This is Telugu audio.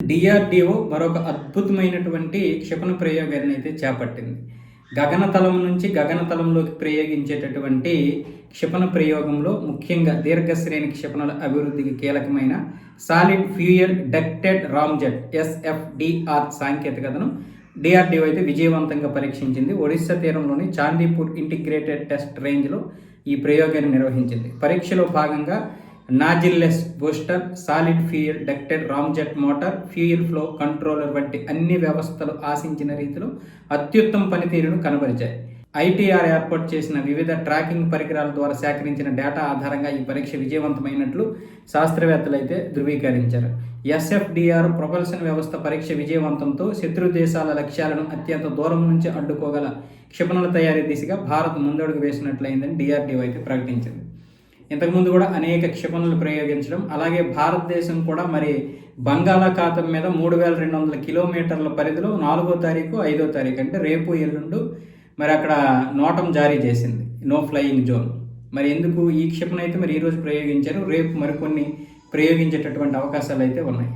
డిఆర్డిఓ మరొక అద్భుతమైనటువంటి క్షిపణి ప్రయోగాన్ని అయితే చేపట్టింది. గగనతలం నుంచి గగనతలంలోకి ప్రయోగించేటటువంటి క్షిపణ ప్రయోగంలో ముఖ్యంగా దీర్ఘశ్రేణి క్షిపణుల అభివృద్ధికి కీలకమైన solid fuel ducted ramjet SFDR సాంకేతికతను డిఆర్డిఓ అయితే విజయవంతంగా పరీక్షించింది. ఒడిశా తీరంలోని చాందీపూర్ ఇంటిగ్రేటెడ్ టెస్ట్ రేంజ్లో ఈ ప్రయోగాన్ని నిర్వహించింది. పరీక్షలో భాగంగా nozzleless booster solid fuel ducted ramjet motor fuel flow controller వంటి అన్ని వ్యవస్థలు ఆశించిన రీతిలో అత్యుత్తమ పనితీరును కనబరిచాయి. ఐటీఆర్ ఏర్పాటు చేసిన వివిధ ట్రాకింగ్ పరికరాల ద్వారా సేకరించిన డేటా ఆధారంగా ఈ పరీక్ష విజయవంతమైనట్లు శాస్త్రవేత్తలు అయితే ధృవీకరించారు. ఎస్ఎఫ్డిఆర్ ప్రొపల్షన్ వ్యవస్థ పరీక్ష విజయవంతంతో శత్రు దేశాల లక్ష్యాలను అత్యంత దూరం నుంచి అడ్డుకోగల క్షిపణుల తయారీ దిశగా భారత్ ముందడుగు వేసినట్లయిందని డిఆర్డీఓ అయితే ప్రకటించింది. ఇంతకుముందు కూడా అనేక క్షిపణులు ప్రయోగించడం అలాగే భారతదేశం కూడా మరి బంగాళాఖాతం మీద మూడు వేల రెండు వందల కిలోమీటర్ల పరిధిలో నాలుగో తారీఖు ఐదో తారీఖు అంటే రేపు ఎల్లుండు మరి అక్కడ నోటం జారీ చేసింది. నో ఫ్లయింగ్ జోన్ మరి ఎందుకు ఈ క్షిపణి అయితే మరి ఈరోజు ప్రయోగించారు? రేపు మరికొన్ని ప్రయోగించేటటువంటి అవకాశాలు అయితే ఉన్నాయి.